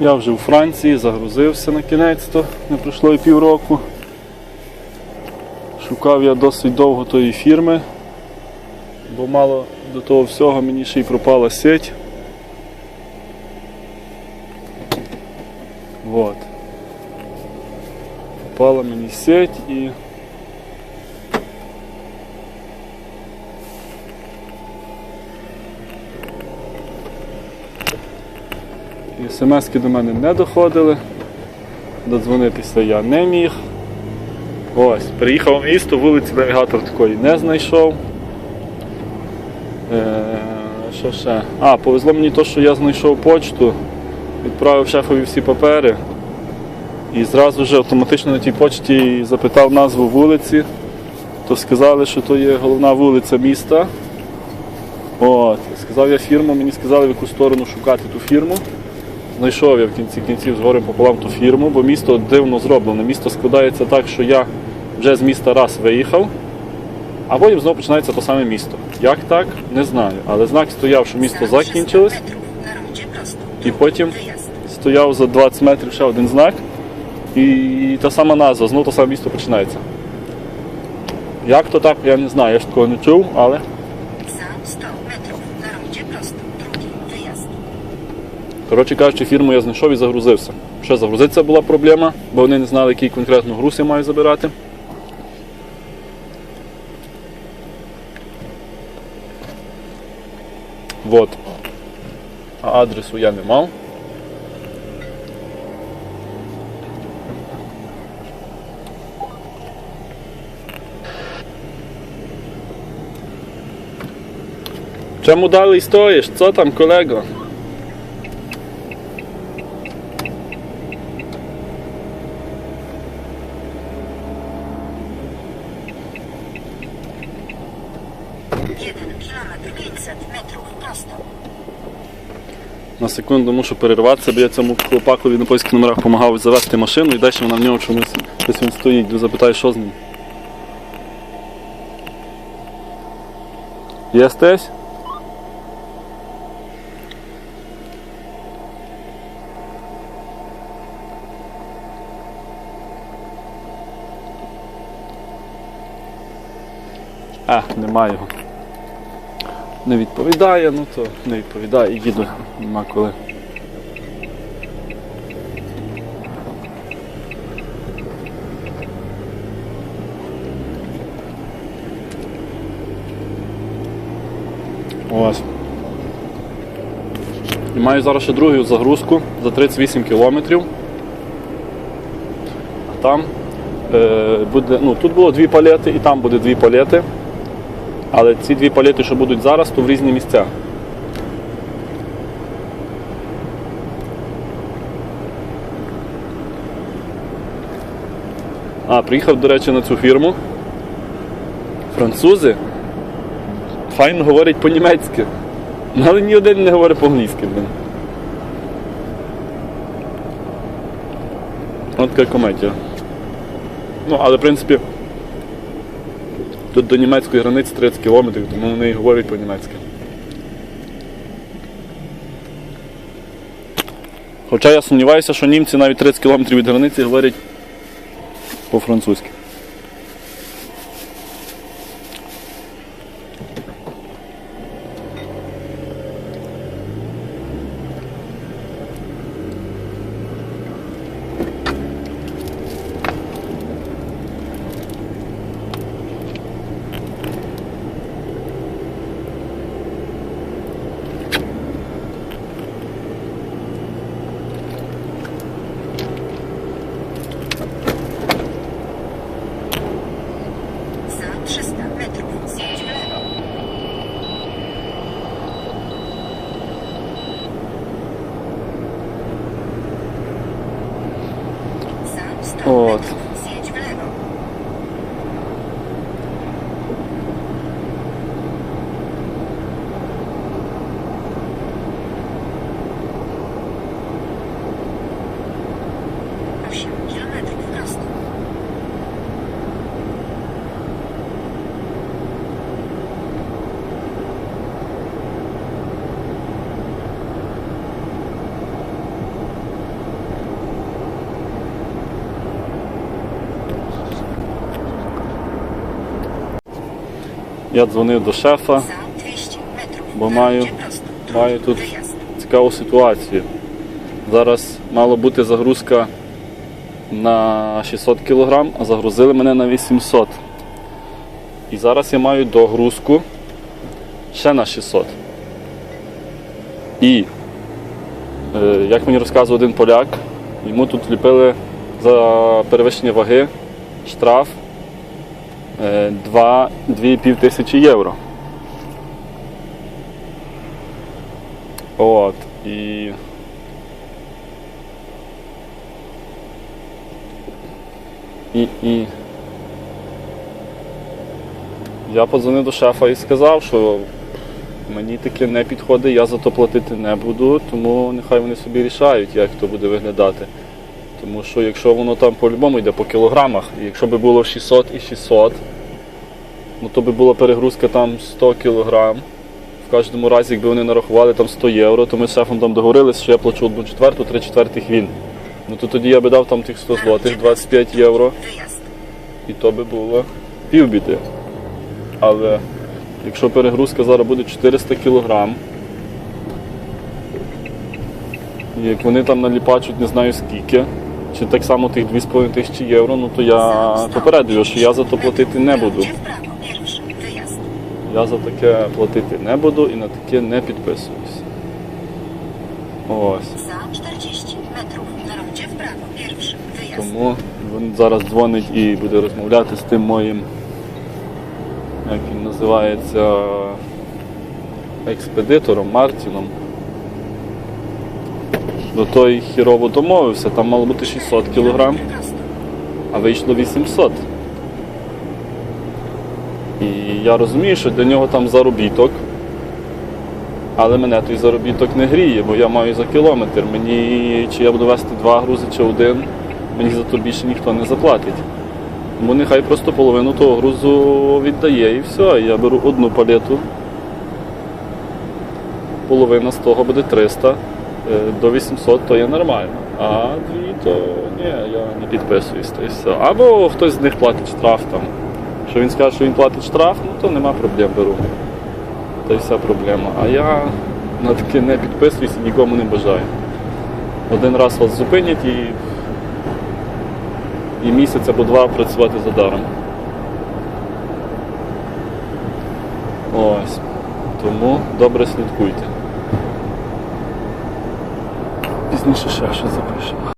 Я вже у Франції, загрузився на кінець-то, не пройшло і півроку. Шукав я досить довго тої фірми, бо мало до того всього мені ще й пропала сеть. Вот. Попала мені сеть і. Смски до мене не доходили. Додзвонитися я не міг. Ось, приїхав в місто, вулиці навігатор такої не знайшов. Е, що ще? А, повезло мені те, що я знайшов почту, відправив шефові всі папери. І зразу ж автоматично на тій почті запитав назву вулиці, то сказали, що то є головна вулиця міста. От, сказав я фірму, мені сказали, в яку сторону шукати ту фірму. Знайшов я в кінці кінців згорем пополам ту фірму, бо місто дивно зроблене. Місто складається так, що я вже з міста раз виїхав, а потім знову починається те саме місто. Як так, не знаю. Але знак стояв, що місто закінчилось, і потім стояв за 20 метрів ще один знак, і та сама назва, знову те саме місто починається. Як то так, я не знаю, я ж такого не чув, але Коротше кажучи, фірму я знайшов і загрузився. Ще загрузитися була проблема, бо вони не знали, який конкретно груз я маю забирати. Вот. А адресу я не мав. Чому далі стоїш? Що там, колего? 500 metrów. На секунду мушу перерватися, бо я цьому хлопакові на польських номерах допомагав завести машину і далі вона в нього чомусь десь він стоїть, Йду запитаю, що з ним. Єстесь? А, немає його. Не відповідає, ну то не відповідає і їду, нема коли. Ось. І маю зараз ще другу загрузку за 38 кілометрів. А там е, буде, ну тут було дві палети і там буде дві палети. Але ці дві палети, що будуть зараз, то в різні місця. А, приїхав, до речі, на цю фірму. Французи файно говорять по-німецьки. Але ні один не говорить по-англійськи. От така комедія. Ну, але в принципі. Тут до німецької границі 30 кілометрів, тому вони і говорять по-німецьки. Хоча я сумніваюся, що німці навіть 30 кілометрів від границі говорять по-французьки. Вот. Я дзвонив до шефа, Za 200 metrów. Bo na mają- rondzie prosto. mają tu- Wyjazd. цікаву ситуацію. Зараз мала бути загрузка на 600 кг, а загрузили мене на 800. І зараз я маю догрузку ще на 600. І, е, як мені розказував один поляк, йому тут ліпили за перевищення ваги штраф 2 2,5 тисячі євро. От. І. І, і. Я подзвонив до шефа і сказав, що мені таке не підходить, я за то платити не буду, тому нехай вони собі рішають, як то буде виглядати. Тому що якщо воно там по-любому йде по кілограмах, і якщо би було 600 і 600, ну то би була перегрузка там 100 кілограм. В кожному разі, якби вони нарахували там 100 євро, то ми з шефом там договорилися, що я плачу одну четверту, три четвертих він. Ну то тоді я би дав там тих 100 злотих, 25 євро, і то би було півбіди. Але якщо перегрузка зараз буде 400 кілограм, як вони там наліпачуть не знаю скільки, чи так само тих 2,5 тисячі євро, ну то я попереджую, що я за то платити не буду. Я за таке платити не буду і на таке не підписуюсь. Ось. Za 40 metrów. Na rondzie w prawo. Pierwszy. Wyjazd. Тому він зараз дзвонить і буде розмовляти з тим моїм, як він називається, експедитором Мартіном. До той хірово домовився, там мало бути 600 кілограм, а вийшло 800. І я розумію, що для нього там заробіток, але мене той заробіток не гріє, бо я маю за кілометр. Мені чи я буду вести два грузи, чи один, мені за то більше ніхто не заплатить. Тому нехай просто половину того грузу віддає і все. Я беру одну палету. Половина з того буде 300, е, до 800 то є нормально. А дві то ні, я не підписуюсь. То все. Або хтось з них платить штраф там. Якщо він скаже, що він платить штраф, ну то нема проблем беру. Та й вся проблема. А я на таке не підписуюсь і нікому не бажаю. Один раз вас зупинять і, і місяць або два працювати за даром. Ось. Тому добре слідкуйте. Пізніше ще щось запишемо.